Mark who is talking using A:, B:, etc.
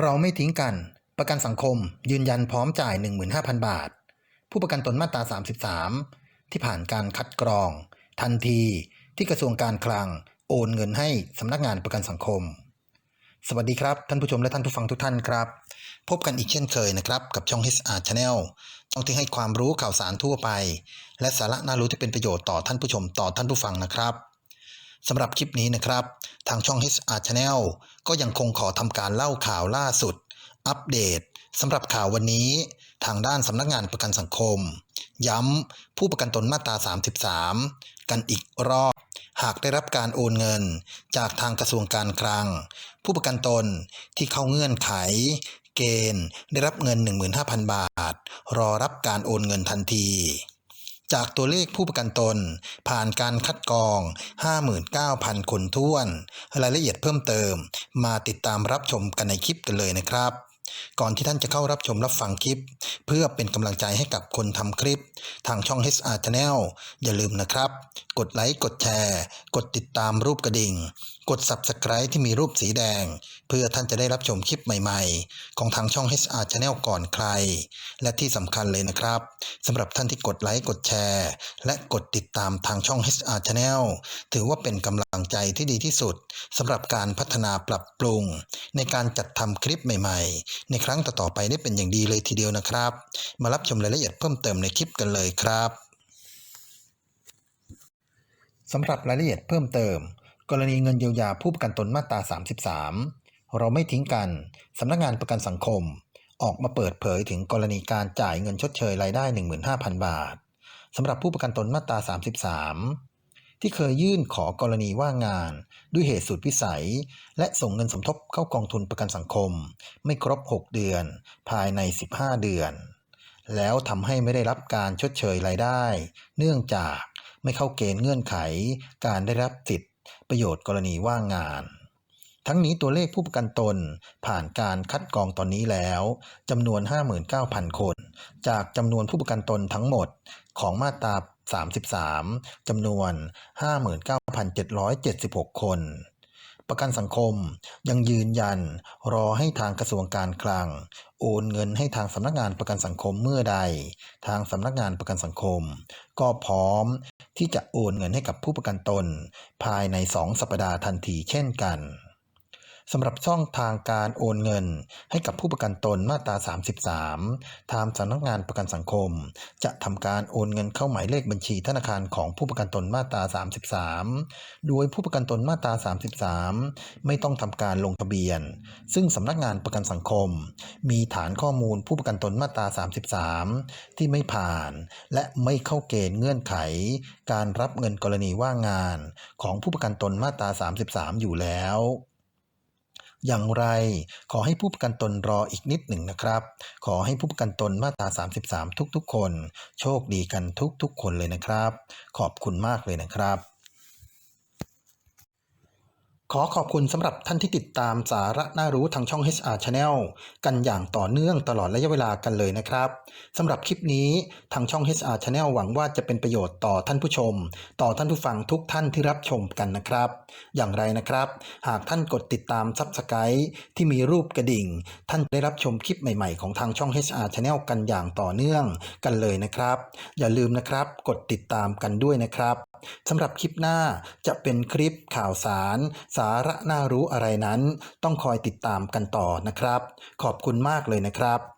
A: เราไม่ทิ้งกัน ประกันสังคมยืนยันพร้อมจ่าย 15,000 บาท ผู้ประกันตนมาตรา 33 ที่ผ่านการคัดกรอง ทันทีที่กระทรวงการคลัง โอนเงินให้สำนักงานประกันสังคม สวัสดีครับท่านผู้ชมและท่านผู้ฟังทุกท่านครับ พบกันอีกเช่นเคยนะครับ กับช่อง HR Channel ช่องที่ให้ความรู้ข่าวสารทั่วไป และสาระน่ารู้ที่เป็นประโยชน์ต่อท่านผู้ชมต่อท่านผู้ฟังนะครับ สำหรับคลิปนี้นะครับ ทางช่อง HR Channel ก็ยังคงขอทำการเล่าข่าวล่าสุด อัปเดตสำหรับข่าววันนี้ทางด้านสำนักงานประกันสังคม ย้ำผู้ประกันตนมาตรา 33 กันอีกรอบ หากได้รับการโอนเงิน จากทางกระทรวงการคลัง ผู้ประกันตนที่เข้าเงื่อนไข เกณฑ์ ได้รับเงิน 15,000 บาท รอรับการโอนเงินทันที จากตัวเลขผู้ประกันตน ผ่านการคัดกรอง 59,000 คนท้วน รายละเอียดเพิ่มเติม มาติดตามรับชมกันในคลิปกันเลยนะครับ ก่อนที่ท่านจะเข้ารับชมรับฟังคลิป เพื่อเป็นกำลังใจให้กับคนทำคลิป ทางช่อง HR Channel อย่าลืมนะครับ กดไลค์กดแชร์ กดติดตามรูปกระดิ่ง กด Subscribe ที่มีรูปสีแดง เพื่อท่านจะได้รับชมคลิปใหม่ๆ ของทางช่อง HR Channel ก่อนใคร และที่สำคัญเลยนะครับสำหรับท่านที่กดไลค์กดแชร์ และกดติดตามทางช่อง HR Channel ถือว่าเป็นกำลังใจที่ดีที่สุดสำหรับการพัฒนาปรับปรุง ในการจัดทำคลิปใหม่ ๆในครั้งต่อๆไปได้เป็นอย่างดีเลยทีเดียวนะครับ มารับชมรายละเอียดเพิ่มเติมในคลิปกันเลยครับสำหรับรายละเอียดเพิ่มเติม กรณีเงินเยียวยาผู้ประกันตนมาตรา 33 เราไม่ทิ้งกันสำนักงานประกันสังคม ออกมาเปิดเผยถึงกรณีการจ่ายเงินชดเชยรายได้ 15,000 บาทสำหรับผู้ประกันตนมาตรา 33 ที่เคยยื่นขอกรณีว่างงาน ด้วยเหตุสุดวิสัย และส่งเงินสมทบเข้ากองทุนประกันสังคม ไม่ครบ 6 เดือน ภายใน 15 เดือน แล้วทำให้ไม่ได้รับการชดเชยรายได้ เนื่องจากไม่เข้าเกณฑ์เงื่อนไข การได้รับสิทธิประโยชน์กรณีว่างงาน ทั้งนี้ตัวเลขผู้ประกันตนผ่านการคัดกรองตอนนี้แล้วจำนวน 59,000 คน จากจำนวนผู้ประกันตนทั้งหมดของมาตรา 33จำนวน 59,776 คน ประกันสังคมยังยืนยันรอให้ทางกระทรวงการคลัง โอนเงินให้ทางสำนักงานประกันสังคมเมื่อใด ทางสำนักงานประกันสังคม ก็พร้อมที่จะโอนเงินให้กับผู้ประกันตน ภายใน 2 สัปดาห์ทันทีเช่นกัน สำหรับช่องทางการโอนเงิน ให้กับผู้ประกันตนมาตรา 33 ทางสำนักงานประกันสังคม จะทำการโอนเงินเข้าหมายเลขบัญชีธนาคารของผู้ประกันตนมาตรา 33 โดยผู้ประกันตนมาตรา 33 ไม่ต้องทำการลงทะเบียน ซึ่งสำนักงานประกันสังคม มีฐานข้อมูลผู้ประกันตนมาตรา 33 ที่ไม่ผ่าน และไม่เข้าเกณฑ์เงื่อนไข การรับเงินกรณีว่างงาน ของผู้ประกันตนมาตรา 33 อยู่แล้ว อย่างไร ขอให้ผู้ประกันตนรออีกนิดหนึ่งนะครับ ขอให้ผู้ประกันตนมาตรา 33 ทุกๆ คน โชคดีกันทุกๆ คนเลยนะครับ ขอบคุณมากเลยนะครับ ขอขอบคุณสำหรับท่านที่ติดตามสาระน่ารู้ทางช่อง HR Channel กันอย่างต่อเนื่องตลอดระยะเวลากันเลยนะครับสำหรับคลิปนี้ทางช่อง HR Channel หวังว่าจะเป็นประโยชน์ต่อท่านผู้ชม ต่อท่านผู้ฟังทุกท่านที่รับชมกันนะครับ อย่างไรนะครับ หากท่านกดติดตาม Subscribe ที่มีรูปกระดิ่ง ท่านได้รับชมคลิปใหม่ๆของทางช่อง HR Channel กันอย่างต่อเนื่องกันเลยนะครับ อย่าลืมนะครับ กดติดตามกันด้วยนะครับ สำหรับคลิปหน้าจะเป็นคลิปข่าวสาร สาระน่ารู้อะไรนั้น ต้องคอยติดตามกันต่อนะครับ ขอบคุณมากเลยนะครับ